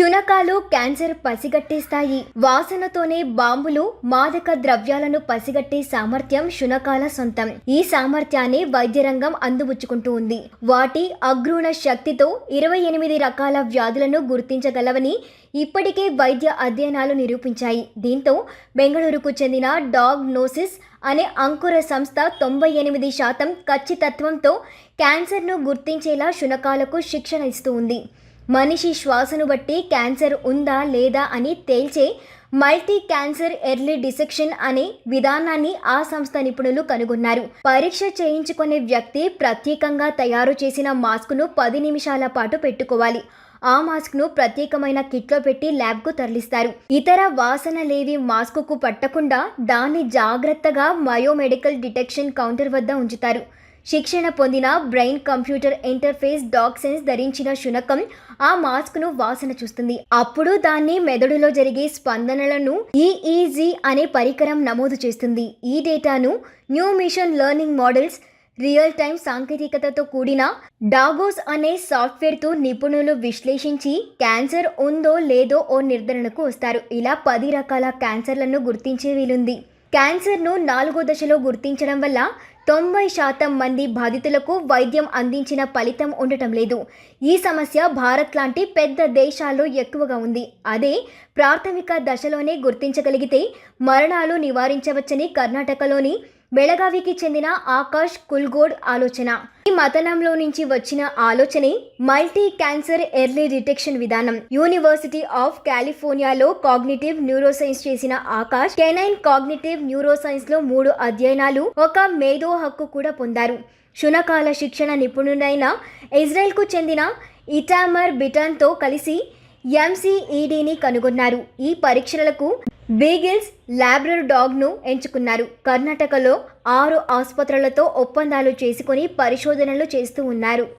శునకాలు cancer పసిగట్టేస్తాయి. వాసనతోనే బాంబులు మాదక ద్రవ్యాలను పసిగట్టే సామర్థ్యం శునకాల సొంతం. ఈ సామర్థ్యాన్ని వైద్యరంగం అందుబుచ్చుకుంటూ అందిపుచ్చుకుంటూ ఉంది. వాటి అగ్రూణ శక్తితో ఇరవై ఎనిమిది రకాల వ్యాధులను గుర్తించగలవని ఇప్పటికే వైద్య అధ్యయనాలు నిరూపించాయి. దీంతో బెంగళూరుకు చెందిన డాగ్ నోసిస్ అనే అంకుర సంస్థ తొంభై ఎనిమిది శాతం ఖచ్చితత్వంతో క్యాన్సర్ను గుర్తించేలా శునకాలకు శిక్షణ ఇస్తూ ఉంది. మనిషి శ్వాసను బట్టి క్యాన్సర్ ఉందా లేదా అని తేల్చే మల్టీ క్యాన్సర్ ఎర్లీ డిసెక్షన్ అనే విధానాన్ని ఆ సంస్థ నిపుణులు కనుగొన్నారు. పరీక్ష చేయించుకునే వ్యక్తి ప్రత్యేకంగా తయారు చేసిన మాస్క్ను పది నిమిషాల పాటు పెట్టుకోవాలి. ఆ మాస్క్ను ప్రత్యేకమైన కిట్లో పెట్టి ల్యాబ్కు తరలిస్తారు. ఇతర వాసన లేవి మాస్కుకు పట్టకుండా దాన్ని జాగ్రత్తగా బయోమెడికల్ డిటెక్షన్ కౌంటర్ వద్ద ఉంచుతారు. శిక్షణ పొందిన brain computer interface dog sense ధరించిన శునకం ఆ మాస్క్ను వాసన చూస్తుంది. అప్పుడు దాన్ని మెదడులో జరిగే స్పందనలను ఈఈజీ అనే పరికరం నమోదు చేస్తుంది. ఈ డేటాను new machine learning models real time సాంకేతికతతో కూడిన డాగోస్ అనే సాఫ్ట్వేర్తో నిపుణులు విశ్లేషించి క్యాన్సర్ ఉందో లేదో ఓ నిర్ధారణకు వస్తారు. ఇలా పది రకాల క్యాన్సర్లను గుర్తించే వీలుంది. క్యాన్సర్ను నాలుగో దశలో గుర్తించడం వల్ల తొంభై శాతం మంది బాధితులకు వైద్యం అందించిన ఫలితం ఉండటం లేదు. ఈ సమస్య భారత్ లాంటి పెద్ద దేశాల్లో ఎక్కువగా ఉంది. అదే ప్రాథమిక దశలోనే గుర్తించగలిగితే మరణాలు నివారించవచ్చని కర్ణాటకలోని బెళగావికి చెందిన ఆకాష్ కుల్గోడ్ ఆలోచన. ఈ మతనంలో నుంచి వచ్చిన ఆలోచనే మల్టీ క్యాన్సర్ ఎర్లీ డిటెక్షన్ విధానం. యూనివర్సిటీ ఆఫ్ కాలిఫోర్నియాలో కాగ్నిటివ్ న్యూరోసైన్స్ చేసిన ఆకాష్ కెనైన్ కాగ్నిటివ్ న్యూరోసైన్స్లో మూడు అధ్యయనాలు ఒక మేధో హక్కు కూడా పొందారు. శునకాల శిక్షణ నిపుణుడైన ఇజ్రాయెల్కు చెందిన ఇటామర్ బిటన్తో కలిసి ఎంసీఈడీని కనుగొన్నారు. ఈ పరీక్షలకు బీగిల్స్ లాబ్రర్ డాగ్ను ఎంచుకున్నారు. కర్ణాటకలో ఆరు ఆసుపత్రులతో ఒప్పందాలు చేసుకుని పరిశోధనలు చేస్తూ ఉన్నారు.